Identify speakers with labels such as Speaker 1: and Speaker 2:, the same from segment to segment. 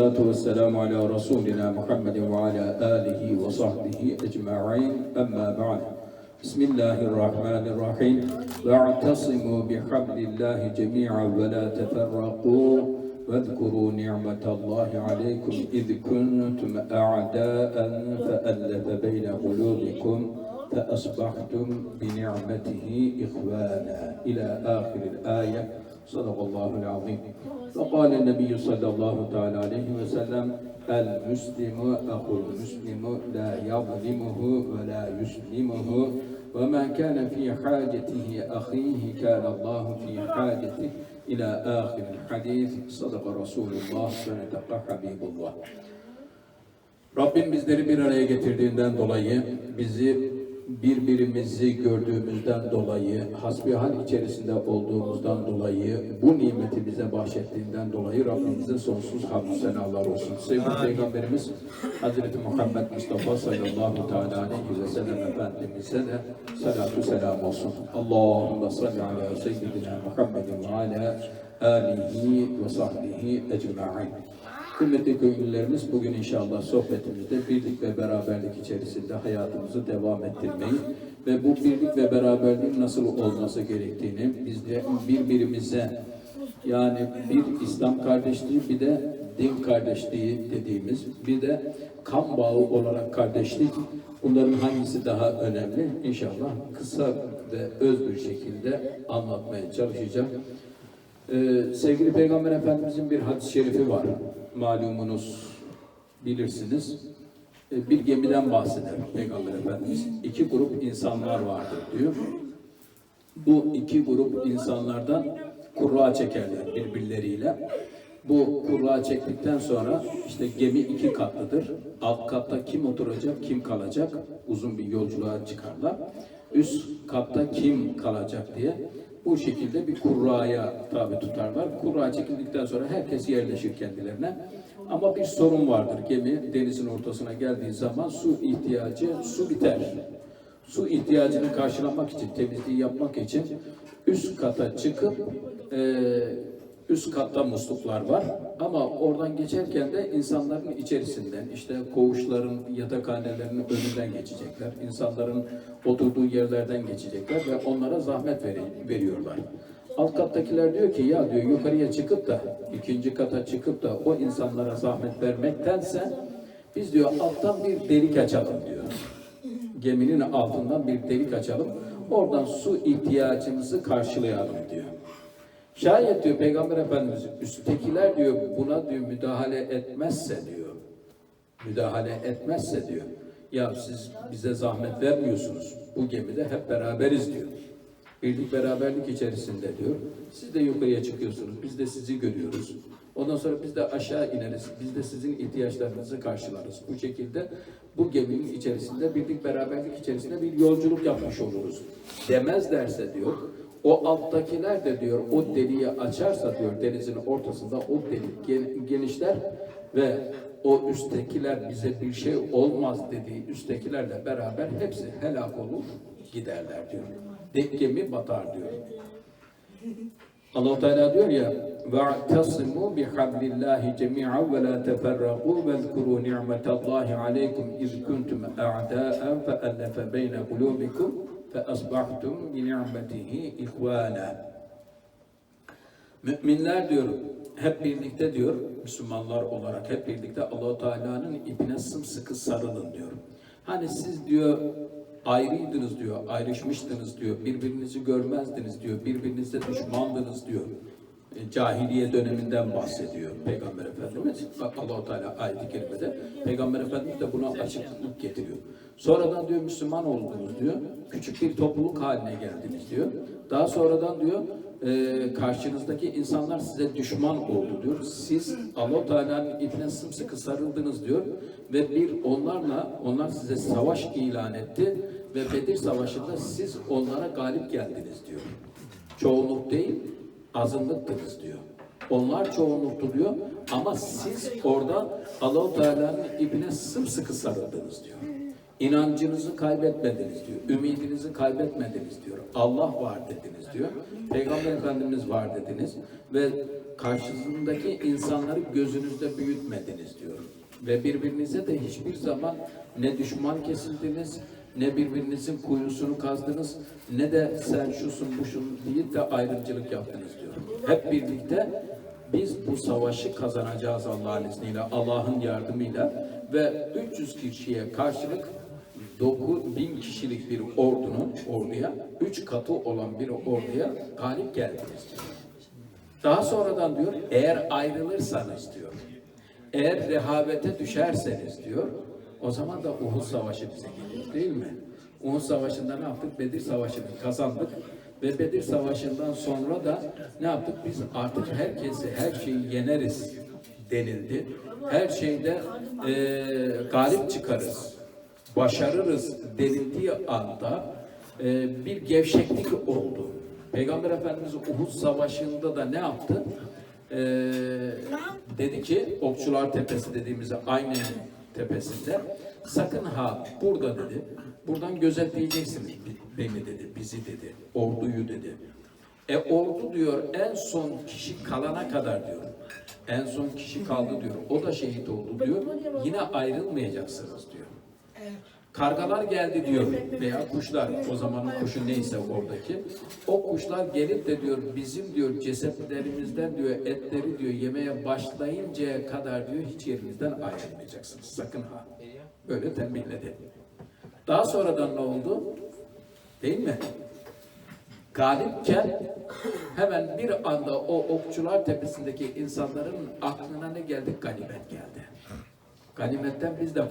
Speaker 1: والصلاة والسلام على رسولنا محمد وعلى آله وصحبه أجمعين. أما بعد بسم الله الرحمن الرحيم. واعتصموا بحبل الله جميعا ولا تفرقوا واذكروا نعمة الله عليكم إذ كنتم أعداء فألف بين قلوبكم فأصبحتم بنعمته إخوانا. إلى آخر الآية. صدق الله العظيم وقال النبي صلى الله تعالى عليه وسلم المسلم أخو المسلم لا يظلمه ولا يسلمه وما كان في حاجته أخيه كان الله في حاجته إلى آخر الحديث صدق رسول الله صدق حبيب الله Rabbim bizleri bir araya getirdiğinden dolayı, bizi birbirimizi gördüğümüzden dolayı, hasbihal içerisinde olduğumuzdan dolayı, bu nimeti bize bahşettiğinden dolayı Rabbimize sonsuz hamdü senalar olsun. Sevgili Peygamberimiz Hazreti Muhammed Mustafa sallallahu teala aleyhi ve sellem Efendimiz'e de salatu selam olsun. Allahümme salli ala seyyidina Muhammedin ve ala alihi ve sahbihi ecma'in. Kıymetli köylülerimiz bugün inşallah sohbetimizde birlik ve beraberlik içerisinde hayatımızı devam ettirmeyi ve bu birlik ve beraberliğin nasıl olması gerektiğini biz de birbirimize yani bir İslam kardeşliği bir de din kardeşliği dediğimiz bir de kan bağı olarak kardeşlik bunların hangisi daha önemli inşallah kısa ve öz bir şekilde anlatmaya çalışacağım. Ee, sevgili Peygamber Efendimizin bir hadis-i şerifi var. Malumunuz bilirsiniz. Ee, bir gemiden bahseder Peygamber Efendimiz. İki grup insanlar vardır diyor. Bu iki grup insanlardan kurra çekerler birbirleriyle. Bu kurra çektikten sonra işte gemi iki katlıdır. Alt katta kim oturacak, kim kalacak? Uzun bir yolculuğa çıkarlar. Üst katta kim kalacak diye bu şekilde bir kurraya tabi tutarlar. Kurra çekildikten sonra herkes yerleşir kendilerine. Ama bir sorun vardır. Gemi denizin ortasına geldiği zaman su ihtiyacı, su biter. Su ihtiyacını karşılamak için, temizliği yapmak için üst kata çıkıp e, üst katta musluklar var. Ama oradan geçerken de insanların içerisinden işte koğuşların, yatakhanelerinin önünden geçecekler. İnsanların oturduğu yerlerden geçecekler ve onlara zahmet veri- veriyorlar. Alt kattakiler diyor ki ya diyor yukarıya çıkıp da ikinci kata çıkıp da o insanlara zahmet vermektense biz diyor alttan bir delik açalım diyor geminin altından bir delik açalım. Oradan su ihtiyacımızı karşılayalım diyor. Şayet diyor Peygamber Efendimiz üsttekiler diyor buna diyor müdahale etmezse diyor. Müdahale etmezse diyor. Ya siz bize zahmet vermiyorsunuz. Bu gemide hep beraberiz diyor. Birlik beraberlik içerisinde diyor. Siz de yukarıya çıkıyorsunuz. Biz de sizi görüyoruz. Ondan sonra biz de aşağı ineriz. Biz de sizin ihtiyaçlarınızı karşılarız. Bu şekilde bu geminin içerisinde birlik beraberlik içerisinde bir yolculuk yapmış oluruz. Demezlerse diyor. O alttakiler de diyor o deliği açarsa diyor denizin ortasında o delik gen- genişler ve o üsttekiler bize bir şey olmaz dediği üsttekilerle beraber hepsi helak olur giderler diyor. Dek gemi batar diyor. Allah Teala diyor ya وَاَعْتَصِمُوا بِحَبْلِ اللّٰهِ جَمِيعًا وَلَا تَفَرَّقُوا وَاذْكُرُوا نِعْمَةَ اللّٰهِ عَلَيْكُمْ اِذْ كُنْتُمْ اَعْدَاءً فَأَلَّفَ بَيْنَ قُلُوبِكُمْ فَأَصْبَحْتُمْ بِنِعْمَتِهِ اِخْوَانًا Müminler diyor hep birlikte diyor Müslümanlar olarak hep birlikte Allahu Teala'nın ipine sımsıkı sarılın diyor. Hani siz diyor ayrıydınız diyor, ayrışmıştınız diyor, birbirinizi görmezdiniz diyor, birbirinize düşmandınız diyor. E, Cahiliye döneminden bahsediyor Peygamber Efendimiz. Allahu Teala ayet-i kerimede Peygamber Efendimiz de buna açıklık getiriyor. Sonradan diyor Müslüman oldunuz diyor. Küçük bir topluluk haline geldiniz diyor. Daha sonradan diyor e, karşınızdaki insanlar size düşman oldu diyor. Siz Allah Teala'nın ipine sımsıkı sarıldınız diyor ve bir onlarla onlar size savaş ilan etti ve Bedir Savaşı'nda siz onlara galip geldiniz diyor. Çoğunluk değil, azınlıktınız diyor. Onlar çoğunluktu diyor ama siz orada Allah Teala'nın ipine sımsıkı sarıldınız diyor. İnancınızı kaybetmediniz diyor. Ümidinizi kaybetmediniz diyor. Allah var dediniz diyor. Peygamber Efendimiz var dediniz. Ve karşısındaki insanları gözünüzde büyütmediniz diyor. Ve birbirinize de hiçbir zaman ne düşman kesildiniz, ne birbirinizin kuyusunu kazdınız, ne de sen şusun buşun deyip de ayrımcılık yaptınız diyor. Hep birlikte biz bu savaşı kazanacağız Allah'ın izniyle, Allah'ın yardımıyla ve 300 kişiye karşılık 9000 kişilik bir ordunun orduya, 3 katı olan bir orduya galip geldiniz. Daha sonradan diyor, eğer ayrılırsanız diyor, eğer rehavete düşerseniz diyor, o zaman da Uhud Savaşı bize gelir değil mi? Uhud Savaşı'nda ne yaptık? Bedir Savaşı'nı kazandık. Ve Bedir Savaşı'ndan sonra da ne yaptık? Biz artık herkesi, her şeyi yeneriz denildi. Her şeyde eee galip çıkarız, başarırız denildiği anda eee, bir gevşeklik oldu. Peygamber Efendimiz Uhud Savaşı'nda da ne yaptı? Eee, dedi ki Okçular Tepesi dediğimizde aynı tepesinde sakın ha burada dedi buradan gözetleyeceksiniz beni dedi bizi dedi orduyu dedi. E ordu diyor en son kişi kalana kadar diyor. En son kişi kaldı diyor. O da şehit oldu diyor. Yine ayrılmayacaksınız diyor. Kargalar geldi diyor veya kuşlar o zamanın kuşu neyse oradaki o kuşlar gelip de diyor bizim diyor cesetlerimizden diyor etleri diyor yemeye başlayıncaya kadar diyor hiç yerinizden ayrılmayacaksınız sakın ha böyle tembihledi. Daha sonradan ne oldu? Değil mi? Galipken hemen bir anda o okçular tepesindeki insanların aklına ne geldi? Ganimet geldi. Ganimetten biz de e,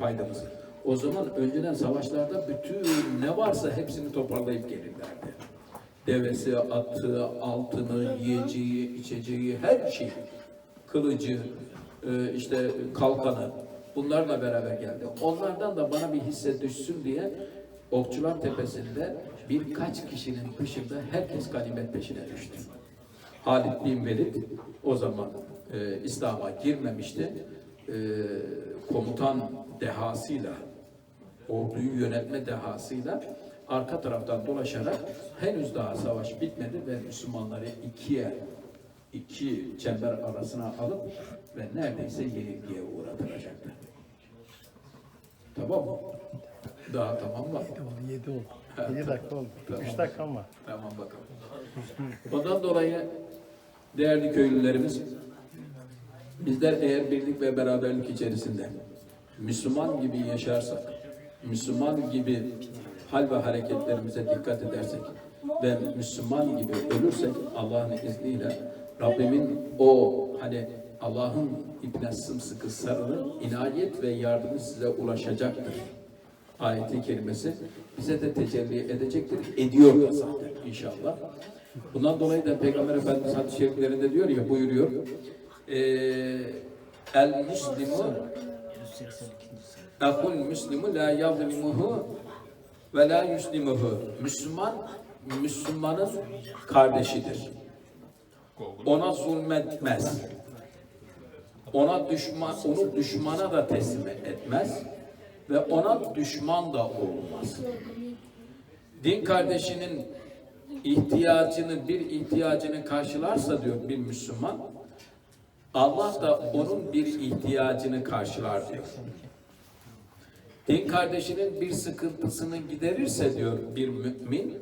Speaker 1: paydamız. O zaman önceden savaşlarda bütün ne varsa hepsini toparlayıp gelirlerdi. Devesi, atı, altını, yiyeceği, içeceği, her şeyi. Kılıcı, e, işte kalkanı bunlarla beraber geldi. Onlardan da bana bir hisse düşsün diye Okçular Tepesi'nde birkaç kişinin dışında herkes ganimet peşine düştü. Halid bin Velid o zaman e, İslam'a girmemişti. E, komutan dehasıyla, orduyu yönetme dehasıyla arka taraftan dolaşarak henüz daha savaş bitmedi ve Müslümanları ikiye, iki çember arasına alıp ve neredeyse yenilgiye uğratılacaktı. Tamam mı? Daha tamam mı?
Speaker 2: 7 oldu. 7 dakika oldu.
Speaker 1: Tamam.
Speaker 2: 3 dakikam var.
Speaker 1: Tamam bakalım. Ondan dolayı değerli köylülerimiz bizler eğer birlik ve beraberlik içerisinde Müslüman gibi yaşarsak, Müslüman gibi hal ve hareketlerimize dikkat edersek ve Müslüman gibi ölürsek Allah'ın izniyle Rabbimin o hani Allah'ın ipine sımsıkı sarılın, inayet ve yardımı size ulaşacaktır ayeti kerimesi bize de tecelli edecektir. Ediyor da zaten inşallah. Bundan dolayı da Peygamber Efendimiz hadis-i şeriflerinde diyor ya buyuruyor. Eee El Müslimu Ehul Müslimu la yazlimuhu ve la yuslimuhu. Müslüman Müslümanın kardeşidir. Ona zulmetmez. Ona düşman, onu düşmana da teslim etmez ve ona düşman da olmaz. Din kardeşinin ihtiyacını bir ihtiyacını karşılarsa diyor bir Müslüman Allah da onun bir ihtiyacını karşılar diyor. Din kardeşinin bir sıkıntısını giderirse diyor bir mümin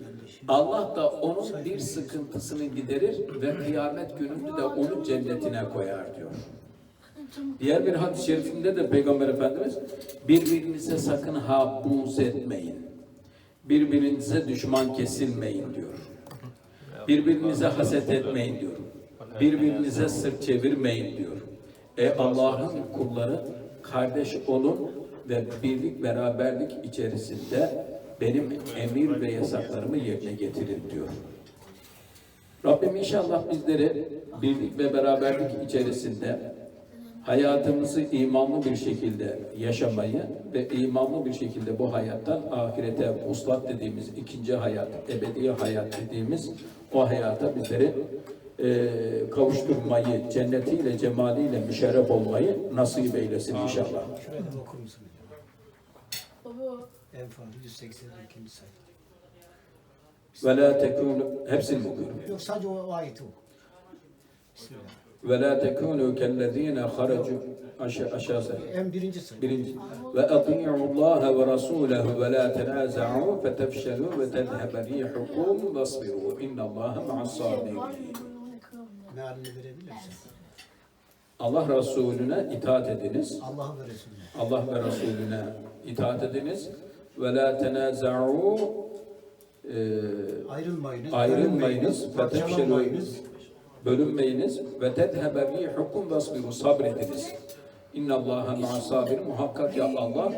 Speaker 1: Allah da onun bir sıkıntısını giderir ve kıyamet gününde de onu cennetine koyar diyor. Diğer bir hadis-i şerifinde de Peygamber Efendimiz birbirinize sakın ha buğz etmeyin. Birbirinize düşman kesilmeyin diyor. Birbirinize haset etmeyin diyor. Birbirinize sırt çevirmeyin diyor. Ey Allah'ın kulları kardeş olun ve birlik beraberlik içerisinde benim emir ve yasaklarımı yerine getirin diyor. Rabbim inşallah bizleri birlik ve beraberlik içerisinde hayatımızı imanlı bir şekilde yaşamayı ve imanlı bir şekilde bu hayattan ahirete uslat dediğimiz ikinci hayat, ebedi hayat dediğimiz o hayata bizleri e, kavuşturmayı, cennetiyle, cemaliyle müşerref olmayı nasip eylesin inşallah.
Speaker 3: Enfal 182. sayfa.
Speaker 1: Ve la tekunu hepsini okuyorum?
Speaker 3: Yok sadece o, o ayeti oku. Bismillah.
Speaker 1: Ve la tekunu kellezine haracu aşağı aşağısı.
Speaker 3: En birinci sayfa.
Speaker 1: Birinci. Ve ati'u Allah ve Rasulahu ve la tenaza'u fetefşelu ve tezhebe rihukum vasbiru. İnna Allaha ma'as sabirin.
Speaker 3: Mealini verebilir misin?
Speaker 1: Allah Resulüne itaat ediniz.
Speaker 3: Allah ve Resulüne.
Speaker 1: Allah ve Resulüne itaat ediniz. Ve la tenaza'u e,
Speaker 3: Ayrılmayınız.
Speaker 1: ayrılmayınız, fetefşelu. Bölünmeyiniz ve tedhebe rihukum vasbiru sabrediniz. İnna Allaha ma'as sabirin. Muhakkak ya Allah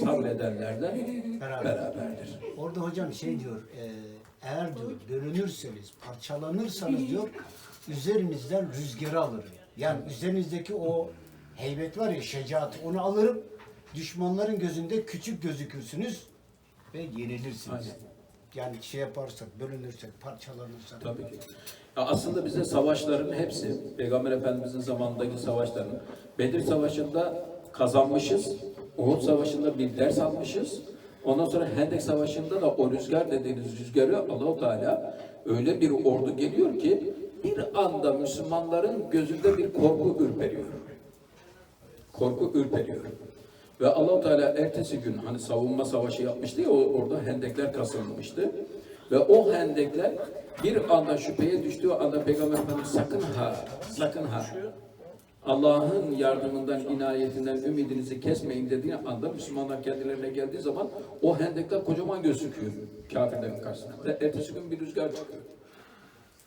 Speaker 1: sabredenlerle
Speaker 3: Beraber.
Speaker 1: beraberdir.
Speaker 3: Orada hocam şey diyor, e, eğer diyor bölünürseniz, parçalanırsanız diyor, üzerinizden rüzgarı alır. Yani üzerinizdeki o heybet var ya, şecaat, onu alırım, düşmanların gözünde küçük gözükürsünüz ve yenilirsiniz.
Speaker 1: Aynen.
Speaker 3: Yani şey yaparsak, bölünürsek, parçalanırsak.
Speaker 1: Tabii ki. Ya aslında bize savaşların hepsi, Peygamber Efendimizin zamanındaki savaşların, Bedir Savaşı'nda kazanmışız, Uhud Savaşı'nda bir ders almışız. Ondan sonra Hendek Savaşı'nda da o rüzgar dediğiniz rüzgarı Allahu Teala öyle bir ordu geliyor ki bir anda Müslümanların gözünde bir korku ürperiyor. Korku ürperiyor. Ve Allahu Teala ertesi gün hani savunma savaşı yapmıştı ya orada hendekler kasılmıştı. Ve o hendekler bir anda şüpheye düştüğü anda Peygamber Efendimiz sakın ha, sakın ha. Allah'ın yardımından, inayetinden ümidinizi kesmeyin dediği anda Müslümanlar kendilerine geldiği zaman o hendekler kocaman gözüküyor kafirlerin karşısında. Ve ertesi gün bir rüzgar çıkıyor.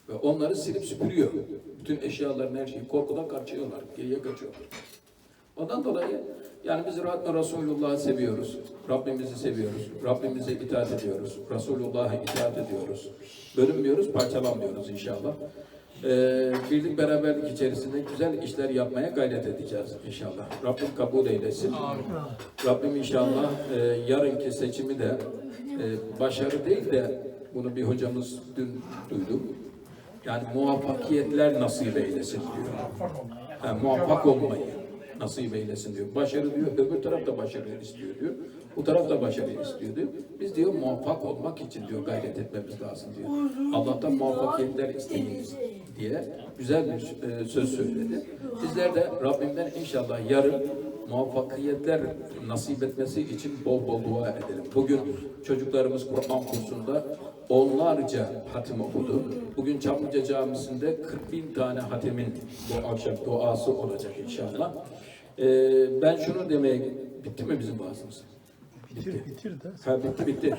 Speaker 1: Ve onları silip süpürüyor. Bütün eşyaların her şeyi korkudan kaçıyorlar, geriye kaçıyorlar. Ondan dolayı yani biz Resulullah'ı seviyoruz. Rabbimizi seviyoruz. Rabbimize itaat ediyoruz. Resulullah'a itaat ediyoruz. Bölünmüyoruz, parçalanmıyoruz inşallah. Ee, birlik beraberlik içerisinde güzel işler yapmaya gayret edeceğiz inşallah. Rabbim kabul eylesin. Rabbim inşallah e, yarınki seçimi de e, başarı değil de bunu bir hocamız dün duyduk. Yani muvaffakiyetler nasip eylesin diyor. Ha, muvaffak olmayı nasip eylesin diyor. Başarı diyor, öbür taraf da başarı istiyor diyor. Bu taraf da başarı istiyor diyor. Biz diyor muvaffak olmak için diyor gayret etmemiz lazım diyor. Allah'tan muvaffakiyetler isteyiniz diye güzel bir e, söz söyledi. Bizler de Rabbimden inşallah yarın muvaffakiyetler nasip etmesi için bol bol dua edelim. Bugün çocuklarımız Kur'an kursunda onlarca hatim okudu. Bugün Çamlıca Camisi'nde 40 bin tane hatimin bu akşam duası olacak inşallah. Ee, ben şunu demeye, bitti mi bizim vaazımız?
Speaker 2: Bitir, bitir de.
Speaker 1: Ha, bitti bitti.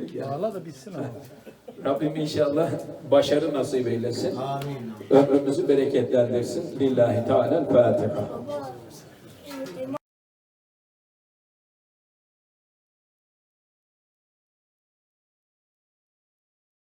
Speaker 1: Bitti.
Speaker 2: Bağla da bitsin ama.
Speaker 1: Rabbim inşallah başarı nasip eylesin.
Speaker 3: Amin.
Speaker 1: Ömrümüzü bereketlendirsin. Lillahi Teala Fatiha.